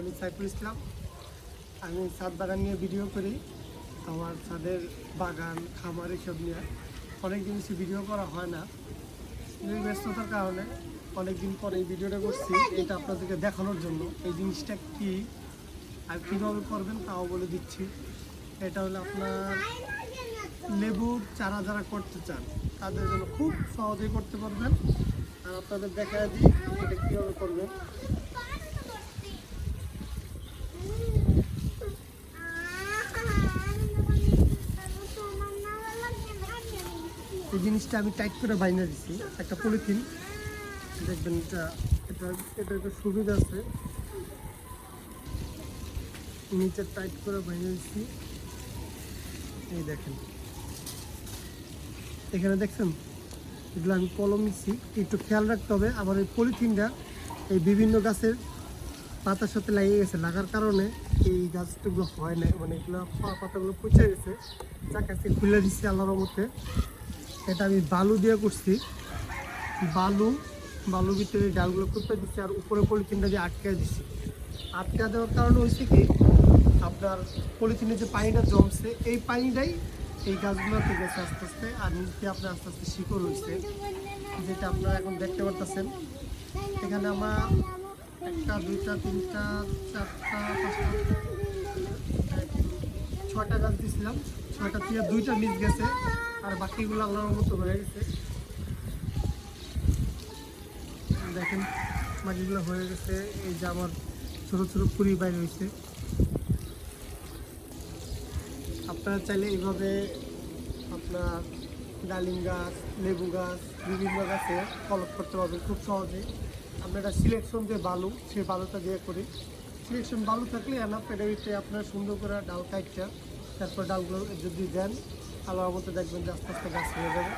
আমি সাইফুল ইসলাম। আমি ছাদ বাগান নিয়ে ভিডিও করি। আমার ছাদের বাগান, খামার এসব নিয়ে। অনেক জিনিস ভিডিও করা হয় না। ব্যস্ততার কারণে অনেকদিন পরে এই ভিডিওটা করছি। এটা আপনাদেরকে দেখানোর জন্য। এই জিনিসটা কি আর কীভাবে করবেন তাও বলে দিচ্ছি। এটা হলো আপনার লেবুর চারা যারা করতে চান, তাদের জন্য খুব সহজেই করতে পারবেন। আর আপনাদের দেখা দিই এটা কীভাবে করবেন। এই জিনিসটা আমি টাইট করে বাইনা দিছি, একটা পলিথিন। দেখবেন এটা এটা এটা একটা সুবিধা আছে। নিচে টাইট করে বাইনা দিচ্ছি এই দেখেন। এখানে দেখছেন, এগুলো আমি কলম নিচ্ছি একটু খেয়াল রাখতে হবে, আবার এই পলিথিনটা এই বিভিন্ন গাছের পাতার সাথে লাগিয়ে গেছে। লাগার কারণে এই গাছগুলো হয় না মানে এগুলো পাতাগুলো পচে গেছে। খুলে দিচ্ছি আল্লাহর মধ্যে এটা আমি বালু দিয়ে করছি বালু বালু ভিতরে ডালগুলো করতে দিচ্ছি আর উপরে পলিথিনটা দিয়ে আটকে দিচ্ছি। আটকে দেওয়ার কারণে হয়েছে কি, আপনার পলিথিনে যে পানিটা জমছে, এই পানিটাই এই গাছগুলোতে গেছে আস্তে আস্তে আর নিচে আপনার আস্তে আস্তে শিকড় হয়েছে, যেটা আপনারা এখন দেখতে পারতেছেন। এখানে আমরা একটা, দুইটা, তিনটা, চারটা, পাঁচটা ছটা গাছ দিয়েছিলাম। ছয়টা থেকে দুইটা মিস গেছে, আর বাকিগুলো আল্লাহর মতো হয়ে গেছে। দেখেন, বাকিগুলো হয়ে গেছে। এই যে আমার ছোটো ছোটো কুড়ি বাইরে হয়েছে। আপনারা চাইলে এইভাবে আপনার ডালিম গাছ, লেবু গাছ, বিভিন্ন গাছে ফলক করতে পারবেন খুব সহজে। আমরা একটা সিলেকশন যে বালু, সেই বালুটা দিয়ে করি। সিলেকশন বালু থাকলে এনাফ পেডাবিতে আপনার সুন্দর করে ডাল কাটটা তারপর ডালগুলো যদি দেন আলোর মতো দেখবেন যে আস্তে আস্তে গাছ হয়ে যাবে।